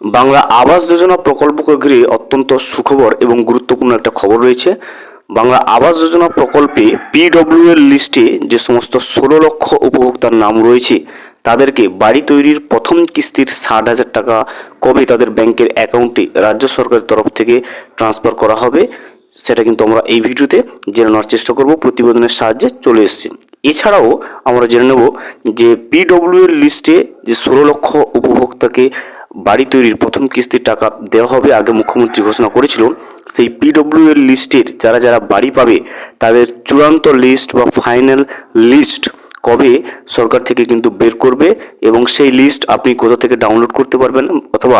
বাংলা আবাস যোজনা প্রকল্পকে ঘিরে অত্যন্ত সুখবর এবং গুরুত্বপূর্ণ একটা খবর রয়েছে। বাংলা আবাস যোজনা প্রকল্পে পিডব্লিউ এর লিস্টে যে সমস্ত ষোলো লক্ষ উপভোক্তার নাম রয়েছে, তাদেরকে বাড়ি তৈরির প্রথম কিস্তির ষাট হাজার টাকা কবে তাদের ব্যাংকের অ্যাকাউন্টে রাজ্য সরকারের তরফ থেকে ট্রান্সফার করা হবে, সেটা কিন্তু আমরা এই ভিডিওতে জেনে নেওয়ার চেষ্টা করব, প্রতিবেদনের সাহায্যে চলে এসেছে। এছাড়াও আমরা জেনে নেব যে পিডব্লিউ এর লিস্টে যে ষোলো লক্ষ উপভোক্তাকে বাড়ি তৈরির প্রথম কিস্তির টাকা দেওয়া হবে আগে মুখ্যমন্ত্রী ঘোষণা করেছিল। সেই পিডব্লিউ এর লিস্টের যারা যারা বাড়ি পাবে, তাদের চূড়ান্ত লিস্ট বা ফাইনাল লিস্ট কবে সরকার থেকে কিন্তু বের করবে এবং সেই লিস্ট আপনি কোথা থেকে ডাউনলোড করতে পারবেন অথবা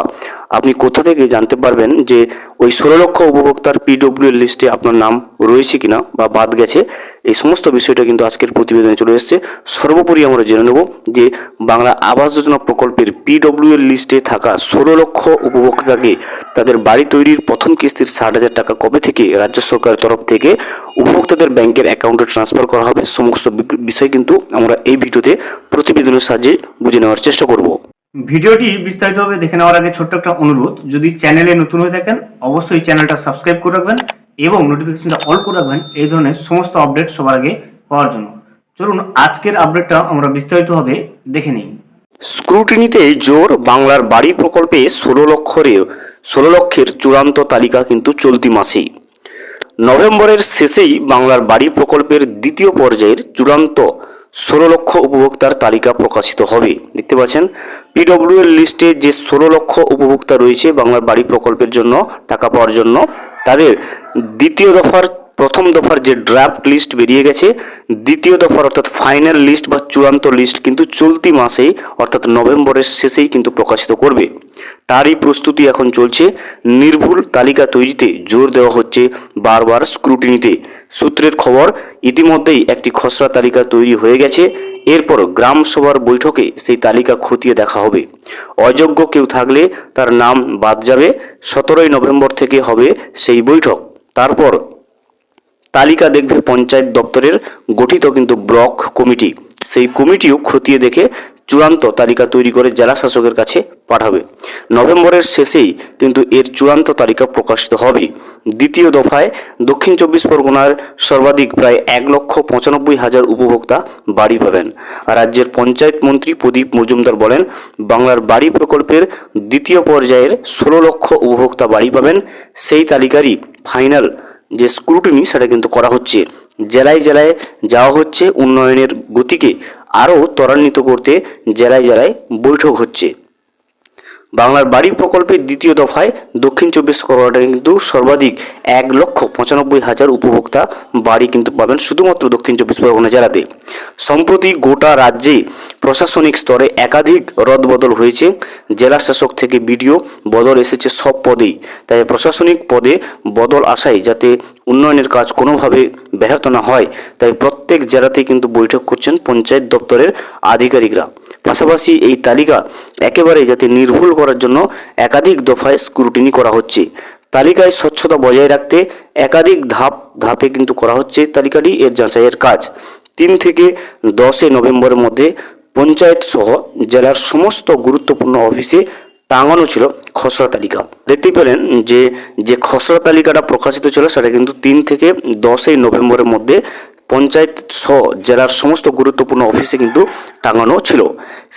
আপনি কোথা থেকে জানতে পারবেন যে ওই ষোলো লক্ষ উপভোক্তার পিডব্লিউ লিস্টে আপনার নাম রয়েছে কিনা বা বাদ গেছে? এই সমস্ত বিষয়টা কিন্তু আজকের প্রতিবেদনে চলে এসেছে। সর্বোপরি আমরা জেনে নেব যে বাংলা আবাস যোজনা প্রকল্পের পিডব্লিউ এর লিস্টে থাকা ষোলো লক্ষ উপভোক্তাকে তাদের বাড়ি তৈরির প্রথম কিস্তির ষাট হাজার টাকা কবে থেকে রাজ্য সরকারের তরফ থেকে উপভোক্তাদের ব্যাংকের অ্যাকাউন্টে ট্রান্সফার করা হবে? সমস্ত বিষয় কিন্তু আমরা এই ভিডিওতে প্রতিবেদনের সাহায্যে বুঝে নেওয়ার চেষ্টা করব। ভিডিওটি বিস্তারিতভাবে দেখে নেওয়ার আগে ছোট্ট একটা অনুরোধ, যদি চ্যানেলে নতুন হয়ে থাকেন, অবশ্যই চ্যানেলটা সাবস্ক্রাইব করে রাখবেন এবং নোটিফিকেশনটা অল করে রাখবেন, এই ধরনের সমস্ত আপডেট সবার আগে পাওয়ার জন্য। চলুন, আজকের আপডেটটা আমরা বিস্তারিতভাবে দেখে নিই। স্ক্রুটিনিতে জোর বাংলার বাড়ি প্রকল্পে ষোলো লক্ষরে, ষোলো লক্ষের চূড়ান্ত তালিকা কিন্তু চলতি মাসেই। নভেম্বরের শেষেই বাংলার বাড়ি প্রকল্পের দ্বিতীয় পর্যায়ের চূড়ান্ত ষোলো লক্ষ উপভোক্তার তালিকা প্রকাশিত হবে। দেখতে পাচ্ছেন পিডব্লিউ এর লিস্টে যে ষোলো লক্ষ উপভোক্তা রয়েছে বাংলার বাড়ি প্রকল্পের জন্য, টাকা পাওয়ার জন্য, তাদের দ্বিতীয় দফার, প্রথম দফার যে ড্রাফট লিস্ট বেরিয়ে গেছে, দ্বিতীয় দফার অর্থাৎ ফাইনাল লিস্ট বা চূড়ান্ত লিস্ট কিন্তু চলতি মাসেই অর্থাৎ নভেম্বরের শেষেই কিন্তু প্রকাশিত করবে। তারই প্রস্তুতি এখন চলছে। নির্ভুল তালিকা তৈরিতে জোর দেওয়া হচ্ছে বারবার স্ক্রুটিনিতে সূত্রের খবর, ইতিমধ্যেই একটি খসড়া তালিকা তৈরি হয়ে গেছে। এরপর গ্রাম সভার বৈঠকে সেই তালিকা খতিয়ে দেখা হবে। অযোগ্য কেউ থাকলে তার নাম বাদ যাবে। সতেরোই নভেম্বর থেকে হবে সেই বৈঠক। তারপর তালিকা দেখবে পঞ্চায়েত দপ্তরের গঠিত কিন্তু ব্লক কমিটি। সেই কমিটিও খতিয়ে দেখে চূড়ান্ত তালিকা তৈরি করে জেলা শাসকের কাছে পাঠাবে। নভেম্বরের শেষেই কিন্তু এর চূড়ান্ত তালিকা প্রকাশিত হবে। দ্বিতীয় দফায় দক্ষিণ চব্বিশ পরগনার সর্বাধিক প্রায় এক লক্ষ পঁচানব্বই হাজার উপভোক্তা বাড়ি পাবেন। রাজ্যের পঞ্চায়েত মন্ত্রী প্রদীপ মজুমদার বলেন, বাংলার বাড়ি প্রকল্পের দ্বিতীয় পর্যায়ের ষোলো লক্ষ উপভোক্তা বাড়ি পাবেন। সেই তালিকারই ফাইনাল যে স্ক্রুটিনি, সেটা কিন্তু করা হচ্ছে। জেলায় জেলায় যাওয়া হচ্ছে, উন্নয়নের গতিকে আরও ত্বরান্বিত করতে জেলায় জেলায় বৈঠক হচ্ছে। বাংলার বাড়ি প্রকল্পের দ্বিতীয় দফায় দক্ষিণ চব্বিশ পরগনায় কিন্তু সর্বাধিক এক লক্ষ পঁচানব্বই হাজার উপভোক্তা বাড়ি কিন্তু পাবেন শুধুমাত্র দক্ষিণ চব্বিশ পরগনা জেলাতে। সম্প্রতি গোটা রাজ্যে প্রশাসনিক স্তরে একাধিক রদবদল হয়েছে। জেলা শাসক থেকে বিডিও বদল এসেছে সব পদেই। তাই প্রশাসনিক পদে বদল আসায় যাতে উন্নয়নের কাজ কোনোভাবে ব্যাহত না হয়, তাই প্রত্যেক জেলাতেই কিন্তু বৈঠক করছেন পঞ্চায়েত দপ্তরের আধিকারিকরা। পাশাপাশি এই তালিকা একেবারে যাতে নির্ভুল করার জন্য একাধিক দফায় স্ক্রুটিনি করা হচ্ছে। তালিকায় স্বচ্ছতা বজায় রাখতে একাধিক ধাপ, ধাপে কিন্তু করা হচ্ছে তালিকাটি এর যাচাইয়ের কাজ। তিন থেকে দশই নভেম্বরের মধ্যে পঞ্চায়েত সহ জেলার সমস্ত গুরুত্বপূর্ণ অফিসে টাঙানো ছিল খসড়া তালিকা। দেখতেই পেলেন যে যে খসড়া তালিকাটা প্রকাশিত ছিল সেটা কিন্তু তিন থেকে দশই নভেম্বরের মধ্যে পঞ্চায়েত সহ জেলার সমস্ত গুরুত্বপূর্ণ অফিসে কিন্তু টাঙানো ছিল।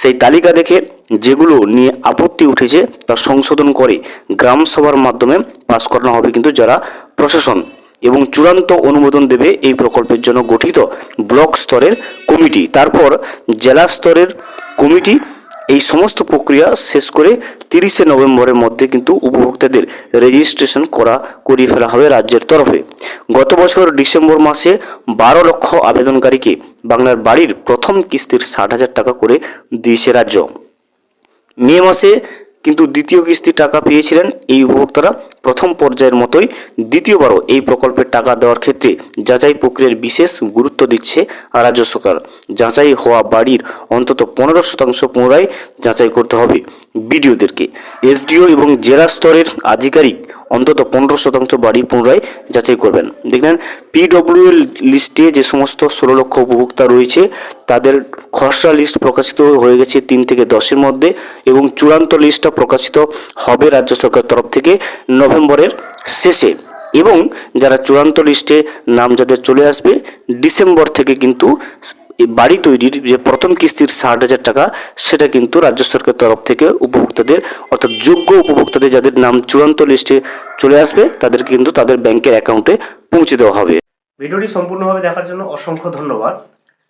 সেই তালিকা দেখে যেগুলো নিয়ে আপত্তি উঠেছে, তা সংশোধন করে গ্রাম সভার মাধ্যমে পাস করানো হবে কিন্তু যারা প্রশাসন এবং চূড়ান্ত অনুমোদন দেবে এই প্রকল্পের জন্য গঠিত ব্লক স্তরের কমিটি। তারপর জেলা স্তরের কমিটি এই সমস্ত প্রক্রিয়া শেষ করে তিরিশে নভেম্বরের মধ্যে কিন্তু উপভোক্তাদের রেজিস্ট্রেশন করা, করিয়ে ফেলা হবে রাজ্যের তরফে। গত বছর ডিসেম্বর মাসে বারো লক্ষ আবেদনকারীকে বাংলার বাড়ির প্রথম কিস্তির ষাট হাজার টাকা করে দিয়েছে রাজ্য। মে মাসে কিন্তু দ্বিতীয় কিস্তির টাকা পেয়েছিলেন এই উপভোক্তারা। প্রথম পর্যায়ের মতোই দ্বিতীয়বারও এই প্রকল্পের টাকা দেওয়ার ক্ষেত্রে যাচাই প্রক্রিয়ার বিশেষ গুরুত্ব দিচ্ছে রাজ্য সরকার। যাচাই হওয়া বাড়ির অন্তত পনেরো শতাংশ পুনরায় যাচাই করতে হবে বিডিওদেরকে। এসডিও এবং জেলা স্তরের আধিকারিক অন্তত পনেরো শতাংশ বাড়ি পুনরায় যাচাই করবেন। দেখলেন, পিডব্লিউ লিস্টে যে সমস্ত ষোলো লক্ষ উপভোক্তা রয়েছে, তাদের খসড়া লিস্ট প্রকাশিত হয়ে গেছে তিন থেকে দশের মধ্যে এবং চূড়ান্ত লিস্টটা প্রকাশিত হবে রাজ্য সরকার তরফ থেকে নভেম্বরের শেষে। এবং যারা চূড়ান্ত লিস্টে নাম যাদের চলে আসবে, ডিসেম্বর থেকে কিন্তু বাড়ি তৈরির যে প্রথম কিস্তির ষাট হাজার টাকা, সেটা কিন্তু রাজ্য সরকার তরফ থেকে উপভোক্তাদের, অর্থাৎ যোগ্য উপভোক্তাদের যাদের নাম চূড়ান্ত লিস্টে চলে আসবে, তাদেরকে কিন্তু তাদের ব্যাংকের অ্যাকাউন্টে পৌঁছে দেওয়া হবে। ভিডিওটি সম্পূর্ণভাবে দেখার জন্য অসংখ্য ধন্যবাদ।